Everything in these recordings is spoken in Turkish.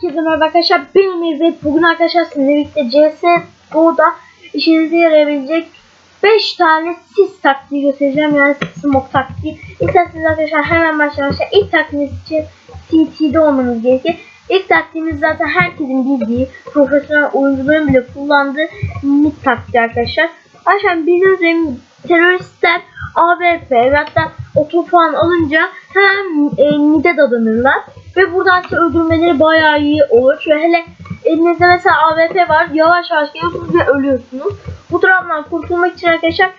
Herkese merhaba arkadaşlar. Benim İzzet. Bugün arkadaşlar sizinle birlikte CSGO'da işinize yarayabilecek 5 tane sis taktiği göstereceğim. Yani smoke taktiği. İsterseniz arkadaşlar hemen başlayalım. İlk taktiğiniz için CT'de olmanız gerekir. İlk taktiğimiz zaten herkesin bildiği, profesyonel oyuncuların bile kullandığı mid taktiği arkadaşlar. Arkadaşlar bildiğiniz teröristler AWP ve hatta otopuan alınca hemen e, mid'e dadanırlar. Ve buradan size öldürmeleri bayağı iyi olur. Ve hele elinizde mesela AWP var. Yavaş yavaş geliyorsunuz ve ölüyorsunuz. Bu durumdan kurtulmak için arkadaşlar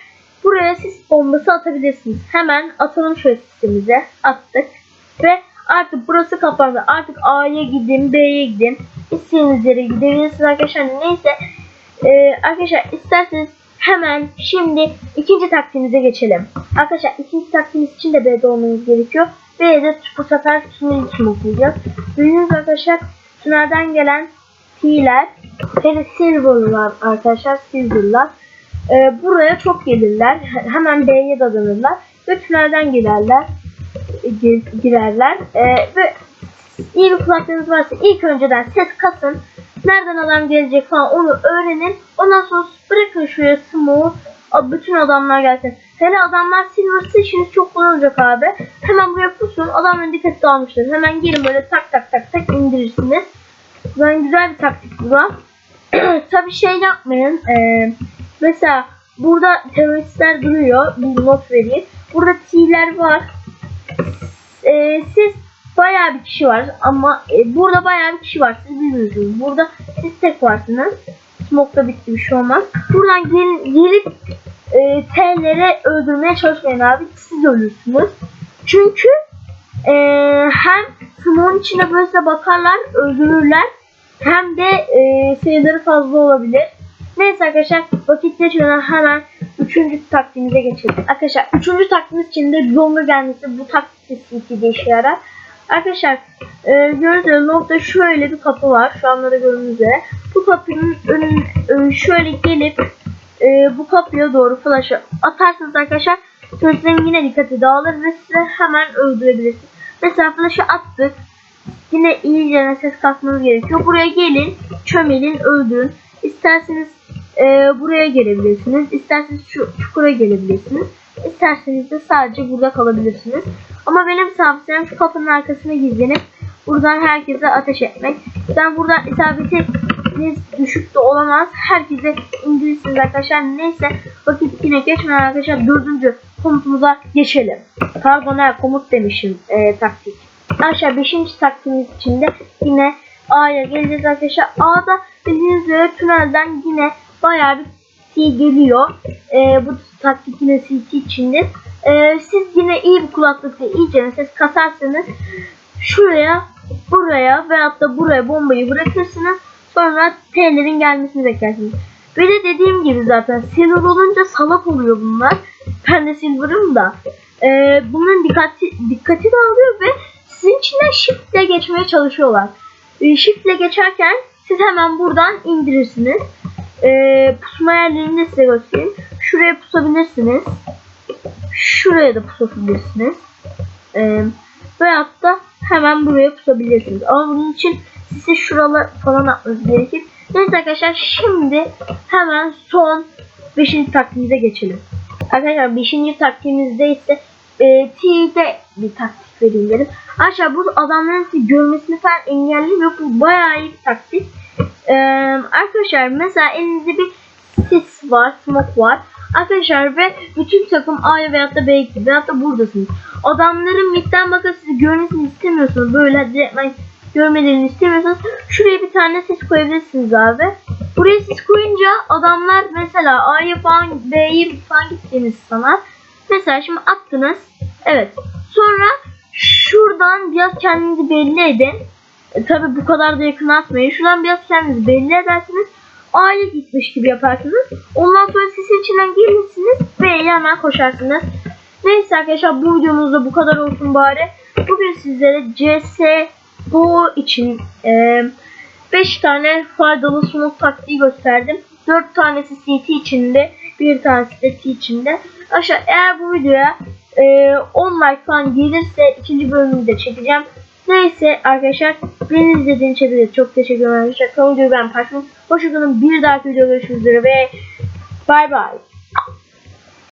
buraya sis bombası atabilirsiniz. Hemen atalım şöyle sisimize. Attık. Ve artık burası kapandı. Artık A'ya gidin, B'ye gidin. İstediğiniz yere gidebilirsiniz arkadaşlar. Neyse. Ee, arkadaşlar isterseniz hemen şimdi ikinci taktiğimize geçelim. Arkadaşlar ikinci taktiğimiz için de B'de olmanız gerekiyor. B'de bu sefer tünel için okuyacağız. Bildiğiniz arkadaşlar tünelden gelen T'ler hele Silver'lar arkadaşlar Silver'lar ee, buraya çok gelirler. Hemen B'ye dadanırlar ve tünelden girerler. e, gir- girerler. Ee, ve iyi bir kulaklığınız varsa ilk önceden ses kasın. Nereden adam gelecek falan onu öğrenin. Ondan sonra bırakın şuraya smoke. Bütün adamlar gelsin. Hele adamlar silver'sı işiniz çok kolay olacak abi. Hemen buraya pusun. Adamların dikkat dağılmıştır. Hemen gelin böyle tak tak tak tak indirirsiniz. Ben güzel bir taktik bu da. Tabi şey yapmayın. Ee, mesela burada teröristler duruyor. Bir not vereyim. Burada T'ler var. Ee, siz bayağı bir kişi var ama e, burada bayağı bir kişi var. Siz bilmiyorsunuz. Burada siz tek varsınız. Smoke'da bitti bir şey olmaz. Buradan gel, gelip e, T'lere öldürmeye çalışmayın abi. Siz ölürsünüz. Çünkü e, hem smoke'un içine böyle bakarlar, öldürürler. Hem de e, sayıları fazla olabilir. Neyse arkadaşlar vakit geçmeden hemen üçüncü taktiğimize geçelim. Arkadaşlar üçüncü taktiğimiz için de Longa gelmesi bu taktik CT'de işe. Arkadaşlar e, gördüğünüz Long'da şöyle bir kapı var. Şu anda da gördüğünüz üzere. Bu kapının önün e, şöyle gelip e, bu kapıya doğru flash'ı atarsınız arkadaşlar. Sözlerin yine dikkati dağılır ve size hemen öldürebilirsiniz. Mesela flash'ı attık. Yine iyice ses kasmanız gerekiyor. Buraya gelin, çömelin, öldürün. İsterseniz e, buraya gelebilirsiniz. İsterseniz şu çukura gelebilirsiniz. İsterseniz de sadece burada kalabilirsiniz. Ama benim tavsiyem şu kapının arkasına gizlenip buradan herkese ateş etmek. Ben buradan isabetiniz düşük de olamaz. Herkese indirirsiniz arkadaşlar. Neyse vakit yine geçmeden arkadaşlar dördüncü komutumuza geçelim. Pardon ha komut demişim e, taktik. Arkadaşlar 5. taktiğimiz için de yine A'ya geleceğiz arkadaşlar. A'da bildiğiniz üzere tünelden yine bayağı bir geliyor. Ee, bu taktik yine CT içindir. Ee, siz yine iyi bir kulaklıkla iyice ses kasarsanız şuraya, buraya veyahut da buraya bombayı bırakırsınız. Sonra T'lerin gelmesini beklersiniz. Ve de dediğim gibi zaten silver olunca salak oluyor bunlar. Ben de silver'ım da. Ee, bunların dikkati, dikkati dağılıyor ve sizin içinden shift ile geçmeye çalışıyorlar. Ee, shift geçerken siz hemen buradan indirirsiniz. Ee, pusma yerlerini de size göstereyim. Şuraya pusabilirsiniz. Şuraya da pusabilirsiniz. Ee, veyahut da hemen buraya pusabilirsiniz. Ama bunun için size şuralar falan atmanız gerekir. Neyse arkadaşlar şimdi hemen son 5. taktiğimize geçelim. Arkadaşlar 5. taktiğimizde ise e, T'de bir taktik vereyim dedim. Arkadaşlar bu adamların sizi görmesini falan engelliyor. Bu bayağı iyi bir taktik. Ee, arkadaşlar mesela elinizde bir sis var, smoke var. Arkadaşlar ve bütün takım A'ya veyahut da B'ye gitti veyahut da buradasınız. Adamların midden bakıp sizi görmesini istemiyorsunuz. Böyle direktmen görmelerini istemiyorsanız şuraya bir tane sis koyabilirsiniz abi. Buraya sis koyunca adamlar mesela A'ya falan B'ye falan gittiğiniz sana. Mesela şimdi attınız. Evet. Sonra şuradan biraz kendinizi belli edin. E, Tabi bu kadar da yakın atmayın. Şuradan biraz kendinizi belli edersiniz. A'ya gitmiş gibi yaparsınız. Ondan sonra sisin içinden gelirsiniz ve hemen koşarsınız. Neyse arkadaşlar bu videomuzda bu kadar olsun bari. Bugün sizlere CSGO için 5 tane faydalı smoke taktiği gösterdim. 4 tanesi CT içinde, bir tanesi de T içinde. Arkadaşlar eğer bu videoya e, 10 like falan gelirse ikinci bölümünü de çekeceğim. Neyse arkadaşlar beni izlediğiniz için hepinize çok teşekkür ederim. Kanalı ben Paşman. Hoşçakalın bir dahaki videoda görüşmek üzere ve bay bay.